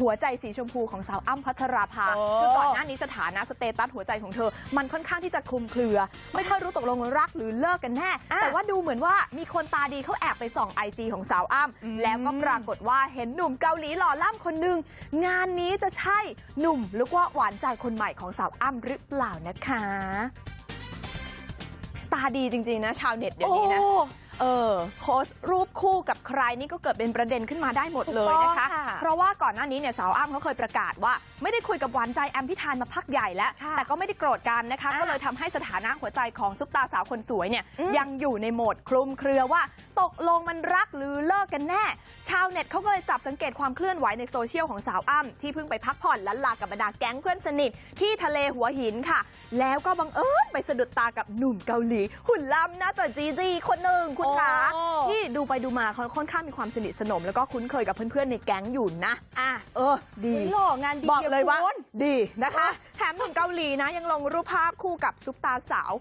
หัวใจสีชมพูของสาวอ้ำพัชราภาโอ้คือก่อนหน้านี้สถานะสเตตัสหัวใจของเธอ มันค่อนข้างที่จะคลุมเครือ ไม่ค่อยรู้ตกลงรักหรือเลิกกันแน่อะแต่ว่าดูเหมือนว่ามีคนตาดีเขาแอบไปส่องไอจีของสาวอ้ำอืมแล้วก็ปรากฏว่าเห็นหนุ่มเกาหลีหล่อล่ำคนหนึ่งงานนี้จะใช่หนุ่มหรือว่าหวานใจคนใหม่ของสาวอ้ำหรือเปล่านะคะ ตาดีจริงๆนะ ชาวเน็ตเดี๋ยวนี้นะ โอ้เออโพสต์รูปคู่กับใครนี่ก็เกิดเป็นประเด็นขึ้นมาได้หมดเลยนะคะถูกต้องค่ะเพราะว่าก่อนหน้านี้เนี่ยสาวอ้ำเขาเคยประกาศว่าไม่ได้คุยกับหวานใจแอมพิธานมาพักใหญ่แล้วค่ะแต่ก็ไม่ได้โกรธกันนะคะอะก็เลยทำให้สถานะหัวใจของซุปตาสาวคนสวยเนี่ยอืมยังอยู่ในโหมดคลุมเครือว่าตกลงมันรักหรือเลิกกันแน่ ชาวเน็ตเขาก็เลยจับสังเกตความเคลื่อนไหวในโซเชียลของสาวอ้ำที่เพิ่งไปพักผ่อนลันลากับบรรดาแก๊งเพื่อนสนิทที่ทะเลหัวหินค่ะ แล้วก็บังเอิญไปสะดุดตากับหนุ่มเกาหลีหุ่นล่ำหน้าตาจีจีคนหนึ่งคุณขาโอ้ที่ดูไปดูมาเขาค่อนข้างมีความสนิทสนมแล้วก็คุ้นเคยกับเพื่อนๆในแก๊งอยู่นะอะเออ ดีอุ๊ยหล่องานดีบอกเลยว่าคุณดีนะคะ แถมหนุ่มเกาหลีนะยังลงรูปภาพคู่กับซุปตาสาว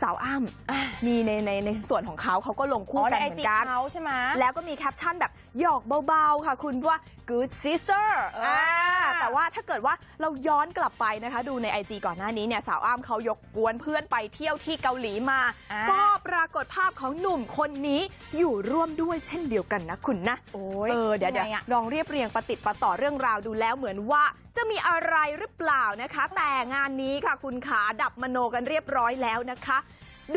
สาวอ้ำมีในในในส่วนของเขาเขาก็ลงอ๋คู่อกัในนไอเหมือจีนกันเขาใช่ไหมแล้วก็มีแคปชั่นแบบ หยอกเบาๆค่ะคุณว่า good sister เอออ่าแต่ว่าถ้าเกิดว่าเราย้อนกลับไปนะคะ ดูใน IG ก่อนหน้านี้เนี่ยสาวอ้ำเขายกกวนเพื่อนไปเที่ยวที่เกาหลีมาอ่าก็ปรากฏภาพของหนุ่มคนนี้อยู่ร่วมด้วยเช่นเดียวกันนะคุณนะ โอ้เออเดี๋ยวเดี๋ยวไงอะลองเรียบเรียงประติดประต่อเรื่องราวดูแล้วเหมือนว่า จะมีอะไรหรือเปล่านะคะ แต่งานนี้ค่ะคุณขาดับมโนกันเรียบร้อยแล้วนะคะ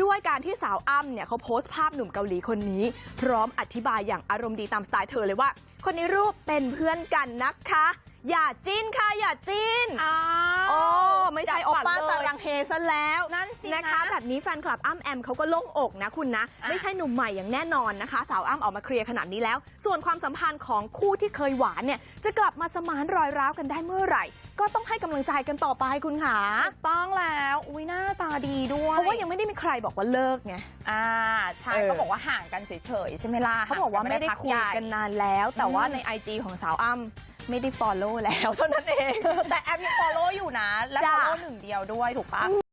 ด้วยการที่สาวอ้ำเนี่ยเขาโพสต์ภาพหนุ่มเกาหลีคนนี้ พร้อมอธิบายอย่างอารมณ์ดีตามสไตล์เธอเลยว่า คนในรูปเป็นเพื่อนกันนะคะ อย่าจิ้นค่ะอย่าจิ้นอ้าวโอ้ไม่ใช่โอป้าจับสาฝัน เลยรังเฮซะแล้วนั่นสินะคะนะแบบนี้แฟนคลับอ้ำแอมเขาก็โล่งอกนะคุณนะอะไม่ใช่หนุ่มใหม่อย่างแน่นอนนะคะ สาวอ้ำออกมาเคลียร์ขนาดนี้แล้ว ส่วนความสัมพันธ์ของคู่ที่เคยหวานเนี่ยจะกลับมาสมานรอยร้าวกันได้เมื่อไหร่ ก็ต้องให้กำลังใจกันต่อไปคุณค่ะถูกต้องแล้วอุ้ยหน้าตาดีด้วยเพราะว่ายังไม่ได้มีใครบอกว่าเลิกไงอ่าใช่เออก็บอกว่าห่างกันเฉยๆใช่ไหมล่ะเขาบอกว่าไม่ได้คุยกันนานแล้ว แต่ว่าอืมใน IG ของสาวอ้ำ ไม่ได้ follow แล้วเท่านั้นเองแต่แอปยังฟอลโล่อยู่นะและจ้ะฟอลโล่หนึ่งเดียวด้วยถูกปะ